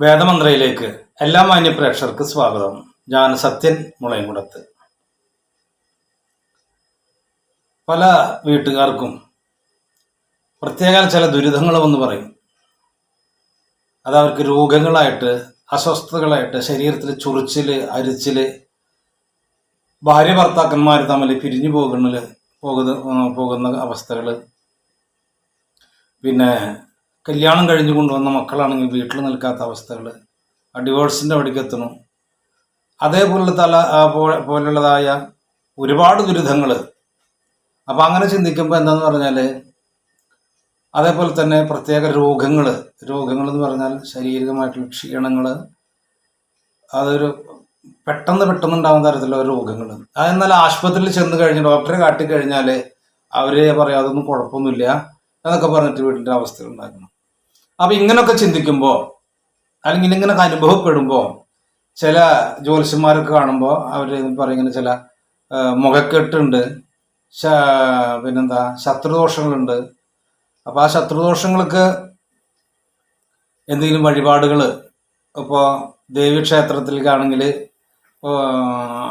വേദമന്ത്രയിലേക്ക് എല്ലാ മാന്യ പ്രേക്ഷകർക്ക് സ്വാഗതം. ഞാൻ സത്യൻ മുളയംകുടത്ത് പല വീട്ടുകാർക്കും പ്രത്യേക ചില ദുരിതങ്ങൾ എന്ന് പറയും. അത് അവർക്ക് രോഗങ്ങളായിട്ട് അസ്വസ്ഥതകളായിട്ട് ശരീരത്തിൽ ചൊറിച്ചിൽ അരിച്ചിൽ ഭാര്യ ഭർത്താക്കന്മാർ തമ്മിൽ പിരിഞ്ഞു പോകുന്ന പോകുന്ന പോകുന്ന അവസ്ഥകൾ പിന്നെ കല്യാണം കഴിഞ്ഞു കൊണ്ടുവന്ന മക്കളാണെങ്കിൽ വീട്ടിൽ നിൽക്കാത്ത അവസ്ഥകൾ. ഡിവോഴ്സിന്റെ വഴിക്കെത്തണം അതേപോലെ തല പോലുള്ളതായ ഒരുപാട് ദുരിതങ്ങൾ അപ്പം അങ്ങനെ ചിന്തിക്കുമ്പോൾ എന്താന്ന് പറഞ്ഞാൽ അതേപോലെ തന്നെ പ്രത്യേക രോഗങ്ങൾ രോഗങ്ങൾ എന്ന് പറഞ്ഞാൽ ശാരീരികമായിട്ടുള്ള ക്ഷീണങ്ങൾ അതൊരു പെട്ടെന്ന് പെട്ടെന്ന് ഉണ്ടാകുന്ന തരത്തിലുള്ള രോഗങ്ങൾ അതെന്നാൽ ആശുപത്രിയിൽ ചെന്ന് കഴിഞ്ഞ് ഡോക്ടറെ കാട്ടിക്കഴിഞ്ഞാൽ അവർ പറയാം അതൊന്നും കുഴപ്പമൊന്നുമില്ല എന്നൊക്കെ പറഞ്ഞിട്ട് വീട്ടിന്റെ അവസ്ഥ ഉണ്ടാക്കണം അപ്പം ഇങ്ങനൊക്കെ ചിന്തിക്കുമ്പോൾ അല്ലെങ്കിൽ ഇങ്ങനെയൊക്കെ അനുഭവപ്പെടുമ്പോൾ ചില ജ്യോത്സ്യന്മാരൊക്കെ കാണുമ്പോൾ അവർ പറയുന്ന ചില മുഖക്കെട്ടുണ്ട് പിന്നെന്താ ശത്രുദോഷങ്ങളുണ്ട്. അപ്പോൾ ആ ശത്രുദോഷങ്ങൾക്ക് എന്തെങ്കിലും വഴിപാടുകൾ ഇപ്പോൾ ദേവീക്ഷേത്രത്തിലേക്കാണെങ്കിൽ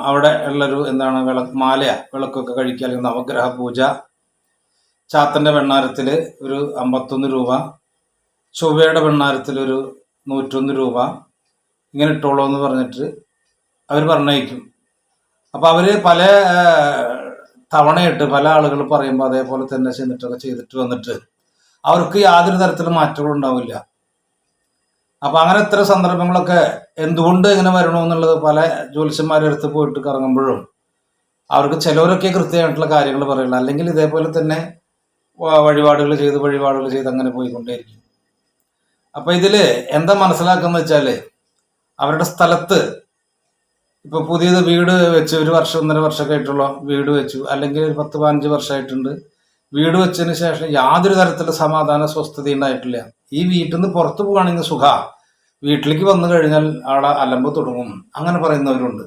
അവിടെ ഉള്ളൊരു എന്താണ് വിള മാല വിളക്കൊക്കെ കഴിക്കുക അല്ലെങ്കിൽ നവഗ്രഹ പൂജ ചാത്തന്റെ വെണ്ണാരത്തിൽ ഒരു അമ്പത്തൊന്ന് രൂപ ചൊവ്വയുടെ വെണ്ണാരത്തിൽ ഒരു നൂറ്റൊന്ന് രൂപ ഇങ്ങനെ ഇട്ടോളൂ എന്ന് പറഞ്ഞിട്ട് അവർ പറഞ്ഞയക്കും. അപ്പോൾ അവർ പല തവണയിട്ട് പല ആളുകൾ പറയുമ്പോൾ അതേപോലെ തന്നെ ചെന്നിട്ടൊക്കെ ചെയ്തിട്ട് വന്നിട്ട് അവർക്ക് യാതൊരു തരത്തിലും മാറ്റങ്ങളും ഉണ്ടാവില്ല. അപ്പോൾ അങ്ങനെ ഇത്ര സന്ദർഭങ്ങളൊക്കെ എന്തുകൊണ്ട് ഇങ്ങനെ വരണമെന്നുള്ളത് പല ജ്യോത്സ്യന്മാരുടെ അടുത്ത് പോയിട്ട് കറങ്ങുമ്പോഴും അവർക്ക് ചിലവരൊക്കെ കൃത്യമായിട്ടുള്ള കാര്യങ്ങൾ പറയുള്ളൂ. അല്ലെങ്കിൽ ഇതേപോലെ തന്നെ വഴിപാടുകൾ ചെയ്ത് വഴിപാടുകൾ ചെയ്ത് അങ്ങനെ പോയിക്കൊണ്ടേയിരിക്കും. അപ്പൊ ഇതിൽ എന്താ മനസ്സിലാക്കുന്ന വെച്ചാൽ അവരുടെ സ്ഥലത്ത് ഇപ്പൊ പുതിയത് വീട് വെച്ച് ഒരു വർഷം ഒന്നര വർഷമൊക്കെ ആയിട്ടുള്ള വീട് വെച്ചു. അല്ലെങ്കിൽ ഒരു പത്ത് പതിനഞ്ച് വർഷമായിട്ടുണ്ട്. വീട് വെച്ചതിന് ശേഷം യാതൊരു തരത്തിലുള്ള സമാധാന സ്വസ്ഥത ഉണ്ടായിട്ടില്ല. ഈ വീട്ടിൽ നിന്ന് പുറത്തു പോകുകയാണെങ്കിൽ സുഖ. വീട്ടിലേക്ക് വന്നു കഴിഞ്ഞാൽ അവിടെ അലമ്പ് തുടങ്ങും. അങ്ങനെ പറയുന്നവരുണ്ട്.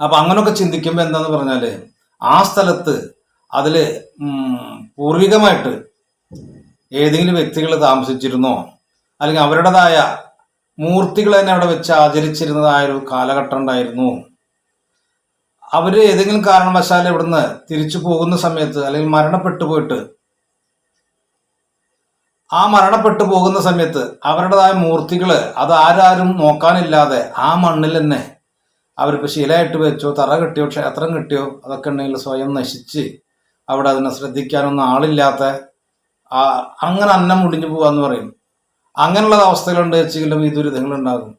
അപ്പൊ അങ്ങനെയൊക്കെ ചിന്തിക്കുമ്പോൾ എന്താന്ന് പറഞ്ഞാൽ ആ സ്ഥലത്ത് അതിൽ പൂർവികമായിട്ട് ഏതെങ്കിലും വ്യക്തികൾ താമസിച്ചിരുന്നോ? അല്ലെങ്കിൽ അവരുടേതായ മൂർത്തികൾ തന്നെ അവിടെ വെച്ച് ആചരിച്ചിരുന്നതായ ഒരു കാലഘട്ടം ഉണ്ടായിരുന്നു. അവർ ഏതെങ്കിലും കാരണവശാൽ ഇവിടുന്ന് തിരിച്ചു പോകുന്ന സമയത്ത് അല്ലെങ്കിൽ മരണപ്പെട്ടു പോയിട്ട് ആ മരണപ്പെട്ടു പോകുന്ന സമയത്ത് അവരുടേതായ മൂർത്തികൾ അത് ആരാരും നോക്കാനില്ലാതെ ആ മണ്ണിൽ തന്നെ അവരിപ്പോൾ ശീലമായിട്ട് വെച്ചോ തറ കിട്ടിയോ ക്ഷേത്രം കിട്ടിയോ അതൊക്കെ ഉണ്ടെങ്കിൽ സ്വയം നശിച്ച് അവിടെ അതിനെ ശ്രദ്ധിക്കാനൊന്നും ആളില്ലാത്ത അങ്ങനെ അന്നം മുടിഞ്ഞു പോവാന്ന് പറയും അങ്ങനെയുള്ള അവസ്ഥകളുണ്ട് വെച്ചെങ്കിലും ഈ ദുരിതങ്ങൾ ഉണ്ടാകും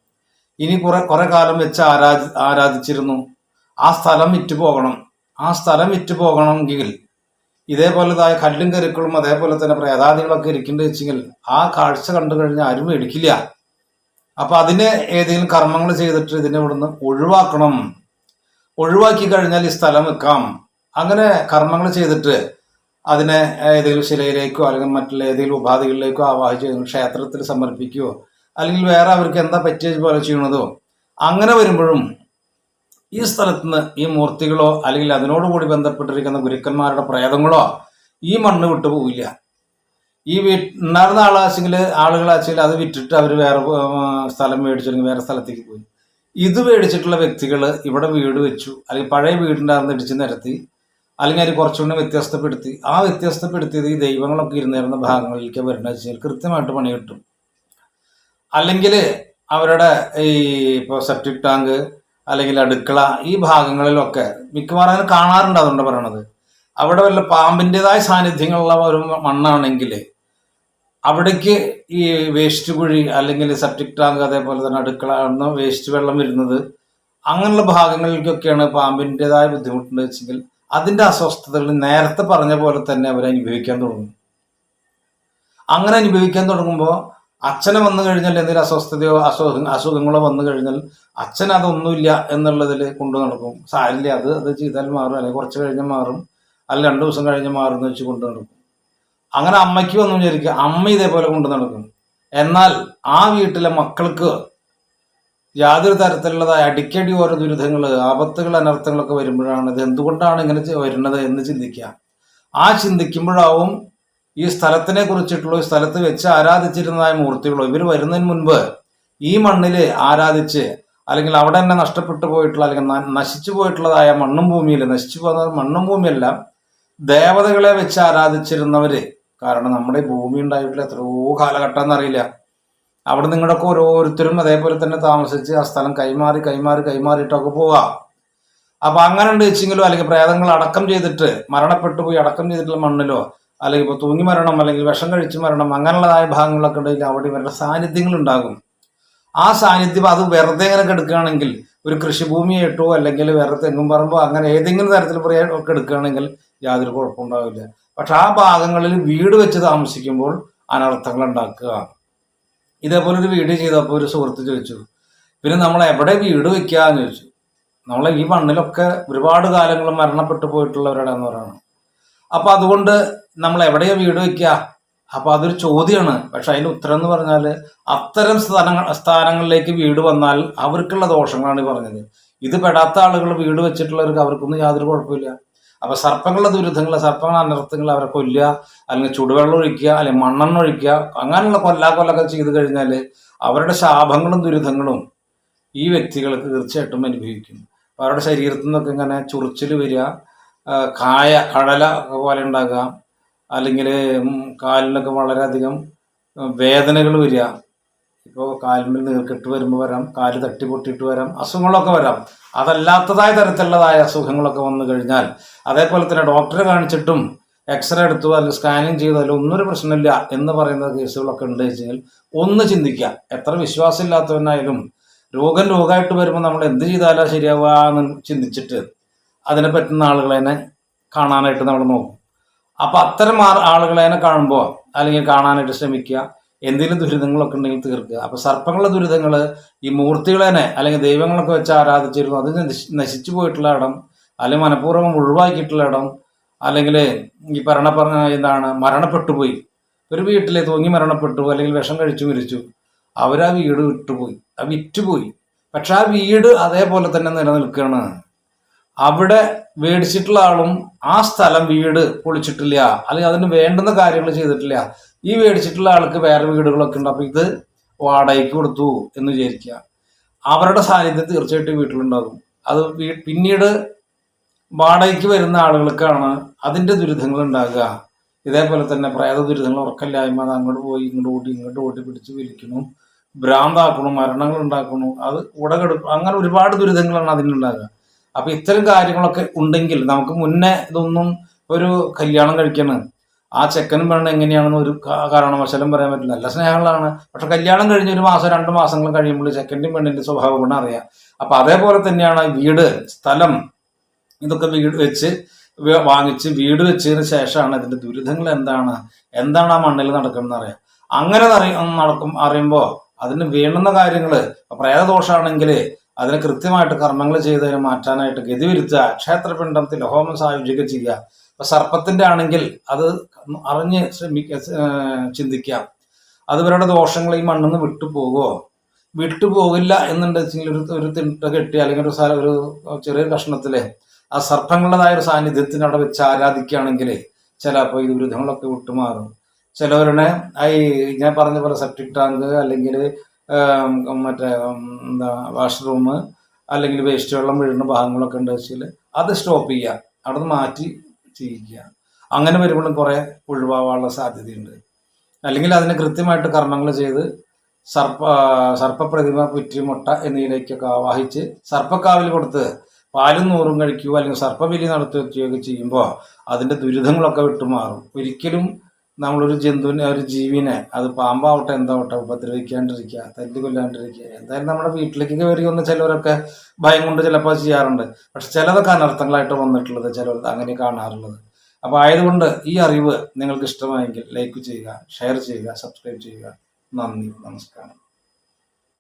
ഇനി കുറെ കുറെ കാലം വെച്ച് ആരാധി ആരാധിച്ചിരുന്നു. ആ സ്ഥലം വിറ്റ് പോകണം. ആ സ്ഥലം വിറ്റ് പോകണമെങ്കിൽ ഇതേപോലെതായ കല്ലും കരുക്കളും അതേപോലെ തന്നെ പ്രേതാദികളൊക്കെ ഇരിക്കേണ്ടത് വെച്ചെങ്കിൽ ആ കാഴ്ച കണ്ടു കഴിഞ്ഞാൽ ആരും മേടിക്കില്ല അപ്പൊ അതിനെ ഏതെങ്കിലും കർമ്മങ്ങൾ ചെയ്തിട്ട് ഇതിനെ ഇവിടുന്ന് ഒഴിവാക്കണം. ഒഴിവാക്കി കഴിഞ്ഞാൽ ഈ സ്ഥലം വെക്കാം. അങ്ങനെ കർമ്മങ്ങൾ ചെയ്തിട്ട് അതിനെ ഏതെങ്കിലും ശിലയിലേക്കോ അല്ലെങ്കിൽ മറ്റുള്ള ഏതെങ്കിലും ഉപാധികളിലേക്കോ ആവാഹിച്ച് ക്ഷേത്രത്തിൽ സമർപ്പിക്കുകയോ അല്ലെങ്കിൽ വേറെ അവർക്ക് എന്താ പറ്റിയത് പോലെ ചെയ്യണതോ അങ്ങനെ വരുമ്പോഴും ഈ സ്ഥലത്ത് നിന്ന് ഈ മൂർത്തികളോ അല്ലെങ്കിൽ അതിനോടുകൂടി ബന്ധപ്പെട്ടിരിക്കുന്ന ഗുരുക്കന്മാരുടെ പ്രേതങ്ങളോ ഈ മണ്ണ് വിട്ടു പോവില്ല. ഈ വീ ഉണ്ടായിരുന്ന ആളാച്ചെങ്കിൽ ആളുകളാച്ചെങ്കിൽ അത് വിറ്റിട്ട് അവർ വേറെ സ്ഥലം മേടിച്ചില്ലെങ്കിൽ വേറെ സ്ഥലത്തേക്ക് പോയി. ഇത് മേടിച്ചിട്ടുള്ള വ്യക്തികൾ ഇവിടെ വീട് വെച്ചു അല്ലെങ്കിൽ പഴയ വീടുണ്ടായിരുന്ന ഇടിച്ച് നിരത്തി അല്ലെങ്കിൽ അതിന് കുറച്ചുകൂടി വ്യത്യസ്തപ്പെടുത്തി. ആ വ്യത്യസ്തപ്പെടുത്തിയത് ഈ ദൈവങ്ങളൊക്കെ ഇരുന്നിരുന്ന ഭാഗങ്ങളിലേക്ക് വരുന്നത് വെച്ചാൽ കൃത്യമായിട്ട് പണി കിട്ടും. അല്ലെങ്കിൽ അവരുടെ ഈ ഇപ്പോൾ സെപ്റ്റിക് ടാങ്ക് അല്ലെങ്കിൽ അടുക്കള ഈ ഭാഗങ്ങളിലൊക്കെ മിക്കവാറും അങ്ങനെ കാണാറുണ്ട് അതുകൊണ്ട് പറയണത്. അവിടെ വല്ല പാമ്പിന്റെതായ സാന്നിധ്യങ്ങളുള്ള ഒരു മണ്ണാണെങ്കിൽ അവിടേക്ക് ഈ വേസ്റ്റ് കുഴി അല്ലെങ്കിൽ സെപ്റ്റിക് ടാങ്ക് അതേപോലെ തന്നെ അടുക്കള വേസ്റ്റ് വെള്ളം വരുന്നത് അങ്ങനെയുള്ള ഭാഗങ്ങളിലേക്കൊക്കെയാണ് പാമ്പിന്റെതായ ബുദ്ധിമുട്ടുണ്ട് വെച്ചെങ്കിൽ അതിന്റെ അസ്വസ്ഥതകൾ നേരത്തെ പറഞ്ഞ പോലെ തന്നെ അവർ അനുഭവിക്കാൻ തുടങ്ങും. അങ്ങനെ അനുഭവിക്കാൻ തുടങ്ങുമ്പോൾ അച്ഛനെ വന്നു കഴിഞ്ഞാൽ എന്തെങ്കിലും അസ്വസ്ഥതയോ അസുഖ അസുഖങ്ങളോ വന്നു കഴിഞ്ഞാൽ അച്ഛൻ അതൊന്നുമില്ല എന്നുള്ളതിൽ കൊണ്ടു നടക്കും. സാരില്ല അത് അത് ചെയ്താൽ മാറും. അല്ലെങ്കിൽ കുറച്ച് കഴിഞ്ഞ് മാറും. അല്ല രണ്ടു ദിവസം കഴിഞ്ഞ് മാറും എന്ന് വെച്ച് കൊണ്ടു നടക്കും. അങ്ങനെ അമ്മയ്ക്ക് വന്നു വിചാരിക്കുക അമ്മ ഇതേപോലെ കൊണ്ടു നടക്കും. എന്നാൽ ആ വീട്ടിലെ മക്കൾക്ക് യാതൊരു തരത്തിലുള്ളതായ അടിക്കടി ഓരോ ദുരിതങ്ങൾ ആപത്തുകൾ അനർത്ഥങ്ങളൊക്കെ വരുമ്പോഴാണ് ഇത് എന്തുകൊണ്ടാണ് ഇങ്ങനെ വരുന്നത് എന്ന് ചിന്തിക്കുക. ആ ചിന്തിക്കുമ്പോഴാവും ഈ സ്ഥലത്തിനെ കുറിച്ചിട്ടുള്ള ഈ സ്ഥലത്ത് വെച്ച് ആരാധിച്ചിരുന്നതായ മൂർത്തികളോ ഇവർ വരുന്നതിന് മുൻപ് ഈ മണ്ണിൽ ആരാധിച്ച് അല്ലെങ്കിൽ അവിടെ തന്നെ നഷ്ടപ്പെട്ടു പോയിട്ടുള്ള അല്ലെങ്കിൽ നശിച്ചു പോയിട്ടുള്ളതായ മണ്ണും ഭൂമിയിൽ നശിച്ചു പോകുന്ന മണ്ണും ഭൂമിയെല്ലാം ദേവതകളെ വെച്ച് ആരാധിച്ചിരുന്നവര് കാരണം നമ്മുടെ ഭൂമി ഉണ്ടായിട്ടുള്ള എത്രയോ കാലഘട്ടം എന്നറിയില്ല. അവിടെ നിങ്ങളൊക്കെ ഓരോരുത്തരും അതേപോലെ തന്നെ താമസിച്ച് ആ സ്ഥലം കൈമാറി കൈമാറി കൈമാറിയിട്ടൊക്കെ പോവാ. അപ്പൊ അങ്ങനെ ഉണ്ട് വെച്ചെങ്കിലോ അല്ലെങ്കിൽ പ്രേതങ്ങൾ അടക്കം ചെയ്തിട്ട് മരണപ്പെട്ടു പോയി അടക്കം ചെയ്തിട്ടുള്ള മണ്ണിലോ അല്ലെങ്കിൽ ഇപ്പോൾ തൂങ്ങി മരണം അല്ലെങ്കിൽ വിഷം കഴിച്ച് മരണം അങ്ങനെയുള്ളതായ ഭാഗങ്ങളൊക്കെ ഉണ്ടെങ്കിൽ അവിടെ ഇവരുടെ സാന്നിധ്യങ്ങൾ ഉണ്ടാകും. ആ സാന്നിധ്യം അത് വെറുതെ ഇങ്ങനെ കിടക്കുകയാണെങ്കിൽ ഒരു കൃഷിഭൂമിയായിട്ടോ അല്ലെങ്കിൽ വേറെ തെങ്ങും പറമ്പോ അങ്ങനെ ഏതെങ്കിലും തരത്തിൽ ഒക്കെ എടുക്കുകയാണെങ്കിൽ യാതൊരു കുഴപ്പമുണ്ടാവില്ല പക്ഷെ ആ ഭാഗങ്ങളിൽ വീട് വെച്ച് താമസിക്കുമ്പോൾ അനർത്ഥങ്ങൾ ഉണ്ടാക്കുക. ഇതേപോലെ ഒരു വീഡിയോ ചെയ്തപ്പോൾ ഒരു സുഹൃത്ത് ചോദിച്ചു പിന്നെ നമ്മൾ എവിടെ വീട് വെക്കാന്ന് ചോദിച്ചു. നമ്മൾ ഈ മണ്ണിലൊക്കെ ഒരുപാട് കാലങ്ങൾ മരണപ്പെട്ടു പോയിട്ടുള്ളവരാണെന്ന് പറയുന്നത് അപ്പൊ അതുകൊണ്ട് നമ്മൾ എവിടെയാ വീട് വെക്കുക അപ്പൊ അതൊരു ചോദ്യമാണ് പക്ഷെ അതിന്റെ ഉത്തരം എന്ന് പറഞ്ഞാൽ അത്തരം സ്ഥലങ്ങൾ സ്ഥാനങ്ങളിലേക്ക് വീട് വന്നാൽ അവർക്കുള്ള ദോഷങ്ങളാണ് ഈ പറഞ്ഞത്. ഇത് പെടാത്ത ആളുകൾ വീട് വെച്ചിട്ടുള്ളവർക്ക് അവർക്കൊന്നും യാതൊരു കുഴപ്പമില്ല. അപ്പൊ സർപ്പങ്ങളുടെ ദുരിതങ്ങൾ സർപ്പങ്ങളുടെ അനർത്ഥങ്ങൾ അവരെ കൊല്ലുക അല്ലെങ്കിൽ ചുടുവെള്ളം ഒഴിക്കുക അല്ലെങ്കിൽ മണ്ണെണ്ണ ഒഴിക്കുക അങ്ങനെയുള്ള കൊല്ലാ കൊല്ലൊക്കെ ചെയ്ത് കഴിഞ്ഞാൽ അവരുടെ ശാപങ്ങളും ദുരിതങ്ങളും ഈ വ്യക്തികൾക്ക് തീർച്ചയായിട്ടും അനുഭവിക്കും അവരുടെ ശരീരത്തിൽ നിന്നൊക്കെ ഇങ്ങനെ ചുറിച്ചിൽ വരിക കായ കടല പോലെ ഉണ്ടാകുക അല്ലെങ്കിൽ കാലിനൊക്കെ വളരെയധികം വേദനകൾ വരിക ഇപ്പോൾ കാലിന് നീർക്കെട്ട് വരുമ്പോൾ വരാം കാൽ തട്ടി പൊട്ടിയിട്ട് വരാം അസുഖങ്ങളൊക്കെ വരാം. അതല്ലാത്തതായ തരത്തിലുള്ളതായ അസുഖങ്ങളൊക്കെ വന്നു കഴിഞ്ഞാൽ അതേപോലെ തന്നെ ഡോക്ടറെ കാണിച്ചിട്ടും എക്സ്റേ എടുത്തു അല്ലെങ്കിൽ സ്കാനിങ് ചെയ്തു അതിൽ ഒന്നും ഒരു പ്രശ്നമില്ല എന്ന് പറയുന്ന കേസുകളൊക്കെ ഉണ്ട് വെച്ചാൽ ഒന്ന് ചിന്തിക്കുക. എത്ര വിശ്വാസമില്ലാത്തവനായാലും രോഗം രോഗമായിട്ട് വരുമ്പോൾ നമ്മൾ എന്ത് ചെയ്താലാ ശരിയാവുക എന്ന് ചിന്തിച്ചിട്ട് അതിനെ പറ്റുന്ന ആളുകളെ കാണാനായിട്ട് നമ്മൾ നോക്കും. അപ്പൊ അത്തരം ആളുകളെ കാണുമ്പോൾ അല്ലെങ്കിൽ കാണാനായിട്ട് ശ്രമിക്കുക. എന്തെങ്കിലും ദുരിതങ്ങളൊക്കെ ഉണ്ടെങ്കിൽ തീർക്കുക. അപ്പൊ സർപ്പങ്ങളുടെ ദുരിതങ്ങൾ ഈ മൂർത്തികളെ അല്ലെങ്കിൽ ദൈവങ്ങളൊക്കെ വെച്ച് ആരാധിച്ചിരുന്നു അത് നശി- നശിച്ചു പോയിട്ടുള്ള ഇടം അല്ലെങ്കിൽ മനഃപൂർവം ഒഴിവാക്കിയിട്ടുള്ള ഇടം അല്ലെങ്കിൽ ഈ പറഞ്ഞ പറഞ്ഞ എന്താണ് മരണപ്പെട്ടു പോയി. ഒരു വീട്ടിൽ തൂങ്ങി മരണപ്പെട്ടു അല്ലെങ്കിൽ വിഷം കഴിച്ചു മരിച്ചു. അവരാ വീട് വിട്ടുപോയി ആ വിറ്റുപോയി പക്ഷെ ആ വീട് അതേപോലെ തന്നെ നിലനിൽക്കുകയാണ്. അവിടെ മേടിച്ചിട്ടുള്ള ആളും ആ സ്ഥലം വീട് പൊളിച്ചിട്ടില്ല അല്ലെങ്കിൽ അതിന് വേണ്ടുന്ന കാര്യങ്ങൾ ചെയ്തിട്ടില്ല. ഈ മേടിച്ചിട്ടുള്ള ആൾക്ക് വേറെ വീടുകളൊക്കെ ഉണ്ട്. അപ്പൊ ഇത് വാടകയ്ക്ക് കൊടുത്തു എന്ന് വിചാരിക്കുക. അവരുടെ സാന്നിധ്യം തീർച്ചയായിട്ടും വീട്ടിലുണ്ടാകും. അത് പിന്നീട് വാടകയ്ക്ക് വരുന്ന ആളുകൾക്കാണ് അതിന്റെ ദുരിതങ്ങൾ ഉണ്ടാകുക. ഇതേപോലെ തന്നെ പ്രേത ദുരിതങ്ങൾ ഉറക്കല്ലായ്മ അത് അങ്ങോട്ട് പോയി ഇങ്ങോട്ട് ഓടി ഇങ്ങോട്ട് ഓടി പിടിച്ച് വിരിക്കണം ഭ്രാന്താക്കണം മരണങ്ങൾ ഉണ്ടാക്കണം അത് ഉടകെടുക്കും അങ്ങനെ ഒരുപാട് ദുരിതങ്ങളാണ് അതിനുണ്ടാകുക അപ്പൊ ഇത്തരം കാര്യങ്ങളൊക്കെ ഉണ്ടെങ്കിൽ നമുക്ക് മുന്നേ ഇതൊന്നും ഒരു കല്യാണം കഴിക്കണം. ആ ചെക്കനും പെണ്ണും എങ്ങനെയാണെന്ന് ഒരു കാരണവശാലും പറയാൻ പറ്റില്ല. നല്ല സ്നേഹങ്ങളാണ്. പക്ഷെ കല്യാണം കഴിഞ്ഞ് ഒരു മാസം രണ്ട് മാസങ്ങൾ കഴിയുമ്പോൾ ചെക്കന്റെയും പെണ്ണിന്റെ സ്വഭാവം കൊണ്ട് അറിയാം. അപ്പൊ അതേപോലെ തന്നെയാണ് വീട് സ്ഥലം ഇതൊക്കെ വീട് വെച്ച് വാങ്ങിച്ച് വീട് വെച്ചതിന് ശേഷമാണ് ഇതിന്റെ ദുരിതങ്ങൾ എന്താണ്? എന്താണ് ആ മണ്ണിൽ നടക്കുന്നത് അറിയാം. അങ്ങനെ നടക്കും അറിയുമ്പോൾ അതിന് വേണ്ടുന്ന കാര്യങ്ങൾ പ്രേതദോഷമാണെങ്കിൽ അതിന് കൃത്യമായിട്ട് കർമ്മങ്ങൾ ചെയ്തതിന് മാറ്റാനായിട്ട് ഗതി വിരുത്തുക ക്ഷേത്രപിണ്ഡത്തിൽ ഹോമം സായുജ്യൊക്കെ ചെയ്യുക ഇപ്പൊ സർപ്പത്തിന്റെ ആണെങ്കിൽ അത് അറിഞ്ഞ് ശ്രമിക്ക ചിന്തിക്കാം. അത് ഇവരുടെ ദോഷങ്ങൾ ഈ മണ്ണിൽ നിന്ന് വിട്ടുപോകുമോ വിട്ടുപോകില്ല എന്നുണ്ടെങ്കിൽ ഒരു ഒരു തിട്ട കെട്ടി അല്ലെങ്കിൽ ഒരു സാര ഒരു ചെറിയ കഷ്ണത്തിൽ ആ സർപ്പങ്ങളുടേതായ ഒരു സാന്നിധ്യത്തിന് അവിടെ വെച്ച് ആരാധിക്കുകയാണെങ്കിൽ ചിലപ്പോൾ ഈ ദുരിതങ്ങളൊക്കെ വിട്ടുമാറും. ചിലവരുടെ ഈ ഞാൻ പറഞ്ഞ പോലെ സെപ്റ്റിക് ടാങ്ക് അല്ലെങ്കിൽ മറ്റേ എന്താ വാഷ്റൂം അല്ലെങ്കിൽ വേസ്റ്റ് വെള്ളം വീഴുന്ന ഭാഗങ്ങളൊക്കെ ഉണ്ട് വെച്ചാൽ അത് സ്റ്റോപ്പ് ചെയ്യുക. അവിടെ നിന്ന് മാറ്റി ചെയ്യിക്കുക അങ്ങനെ വരുമ്പോഴും കുറേ ഒഴിവാകാനുള്ള സാധ്യതയുണ്ട്. അല്ലെങ്കിൽ അതിന് കൃത്യമായിട്ട് കർമ്മങ്ങൾ ചെയ്ത് സർപ്പ സർപ്പപ്രതിമ പുറ്റിമുട്ട എന്നിവയിലേക്കൊക്കെ ആവാഹിച്ച് സർപ്പക്കാവിൽ കൊടുത്ത് പാലും നൂറും കഴിക്കുകയോ അല്ലെങ്കിൽ സർപ്പബലി നടത്തുകയൊക്കെ ചെയ്യുമ്പോൾ അതിന്റെ ദുരിതങ്ങളൊക്കെ വിട്ടുമാറും. ഒരിക്കലും നമ്മളൊരു ജന്തുവിനെ ഒരു ജീവിനെ അത് പാമ്പാവട്ടെ എന്താവട്ടെ ഉപദ്രവിക്കാണ്ടിരിക്കുക തല്ലി കൊല്ലാണ്ടിരിക്കുക എന്തായാലും നമ്മുടെ വീട്ടിലേക്ക് കയറി വന്ന് ചിലവരൊക്കെ ഭയം കൊണ്ട് ചിലപ്പോൾ ചെയ്യാറുണ്ട്. പക്ഷെ ചിലതൊക്കെ അനർത്ഥങ്ങളായിട്ട് വന്നിട്ടുള്ളത് ചിലർ അങ്ങനെ കാണാറുള്ളത്. അപ്പോൾ ആയതുകൊണ്ട് ഈ അറിവ് നിങ്ങൾക്ക് ഇഷ്ടമായെങ്കിൽ ലൈക്ക് ചെയ്യുക ഷെയർ ചെയ്യുക സബ്സ്ക്രൈബ് ചെയ്യുക. നന്ദി നമസ്കാരം.